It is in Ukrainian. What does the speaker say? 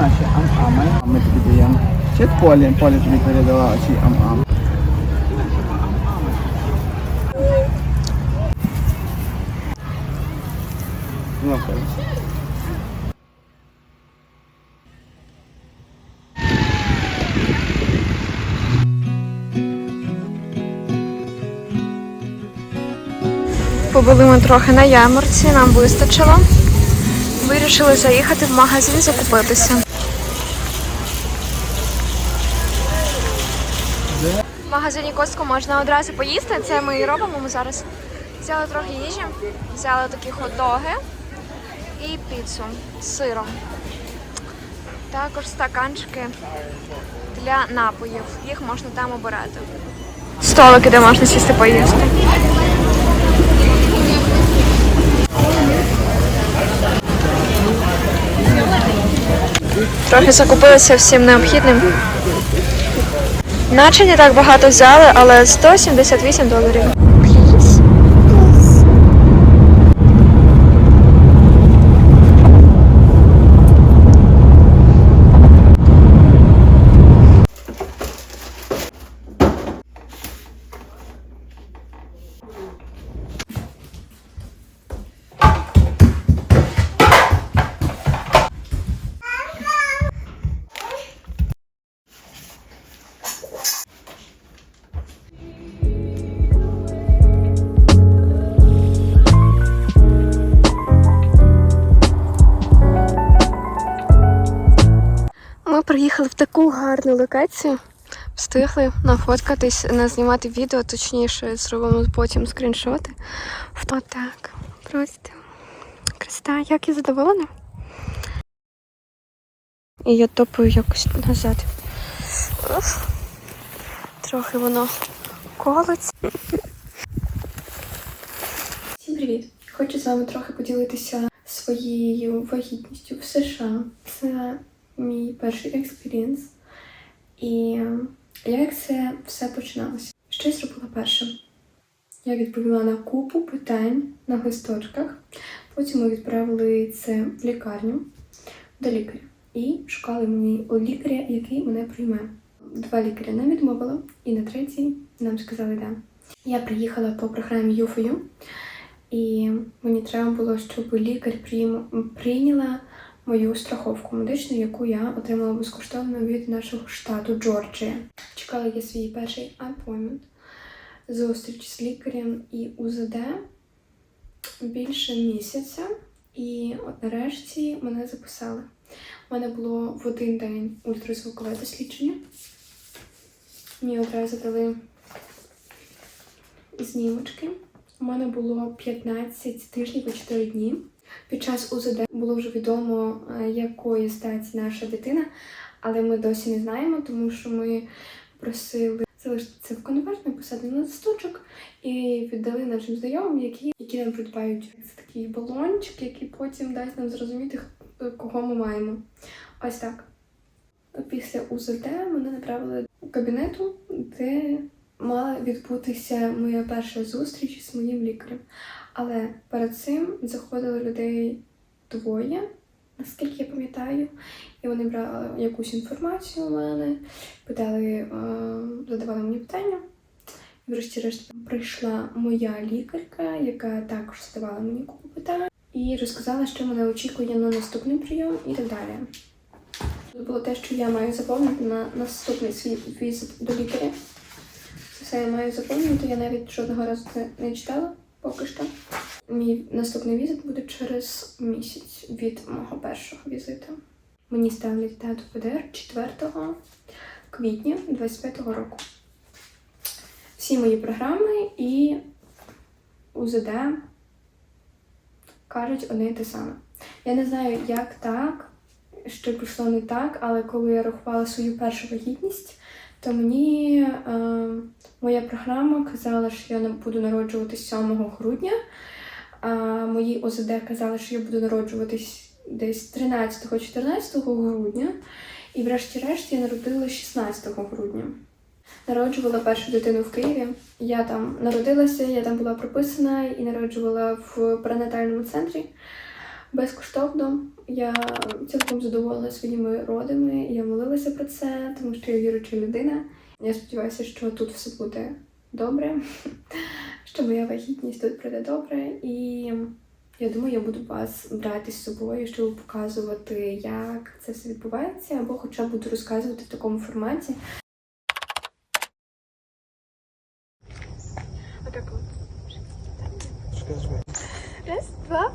Наші ам-ами. Ми тобі даємо. Чи полі, полі тобі передала ці ам-ам. Побули ми трохи на ярмарці, нам вистачило. Вирішили заїхати в магазин закупитися. В магазині Костко можна одразу поїсти. Це ми і робимо. Ми зараз взяли трохи їжі, взяли такі хот-доги і піцу з сиром. Також стаканчики для напоїв. Їх можна там обирати. Столики, де можна сісти поїсти. Трохи закупилися всім необхідним. Наче не так багато взяли, але 178 доларів. Ми приїхали в таку гарну локацію. Встигли нафоткатись, назнімати відео, точніше, зробимо потім скріншоти. Отак. Просто красота, як я задоволена. І я топаю якось назад. Трохи воно колиться. Всім привіт! Хочу з вами трохи поділитися своєю вагітністю в США. Це мій перший експірієнс. І як це все починалося? Що я зробила першим? Я відповіла на купу питань на листочках. Потім ми відправили це в лікарню до лікаря. І шукали мені лікаря, який мене прийме. Два лікаря нам відмовили, і на третій нам сказали да. Я приїхала по програмі ЮФОЮ, і мені треба було, щоб лікар прийняла мою страховку медичну, яку я отримала безкоштовно від нашого штату Джорджія. Чекала я свій перший appointment, зустріч з лікарем і УЗД більше місяця. І от нарешті мене записали. У мене було в один день ультразвукове дослідження. Мені одразу дали знімочки. У мене було 15 тижнів і 4 дні. Під час УЗД було вже відомо, е, якої статі наша дитина, але ми досі не знаємо, тому що ми просили залишити це в конверт, написати на листочок і віддали нашим знайомим, які, які нам придбають це такий балончик, який потім дасть нам зрозуміти, кого ми маємо. Ось так. Після УЗД мене направили до кабінету, де мала відбутися моя перша зустріч з моїм лікарем. Але перед цим заходило людей двоє, наскільки я пам'ятаю, і вони брали якусь інформацію у мене, питали, е, задавали мені питання. І врешті-решт прийшла моя лікарка, яка також задавала мені купу питань, і розказала, що мене очікує на наступний прийом і так далі. Це було те, що я маю заповнити на наступний свій візит до лікаря. Це я маю заповнити, я навіть жодного разу це не читала поки що. Мій наступний візит буде через місяць від мого першого візиту. Мені ставлять дату ПДР 4 квітня 25-го року. Всі мої програми і УЗД кажуть одне і те саме. Я не знаю, як так, що пішло не так, але коли я рахувала свою першу вагітність, то мені е, моя програма казала, що я буду народжуватись 7 грудня, а мої ОЗД казали, що я буду народжуватись десь 13-14 грудня, і врешті-решт я народила 16 грудня. Народжувала першу дитину в Києві. Я там народилася, я там була прописана і народжувала в перинатальному центрі безкоштовно. Я цілком задоволена своїми родами. Я молилася про це, тому що я віруча людина. Я сподіваюся, що тут все буде добре, що моя вагітність тут пройде добре. І я думаю, я буду вас брати з собою, щоб показувати, як це все відбувається, або хоча б буду розказувати в такому форматі. Раз, два,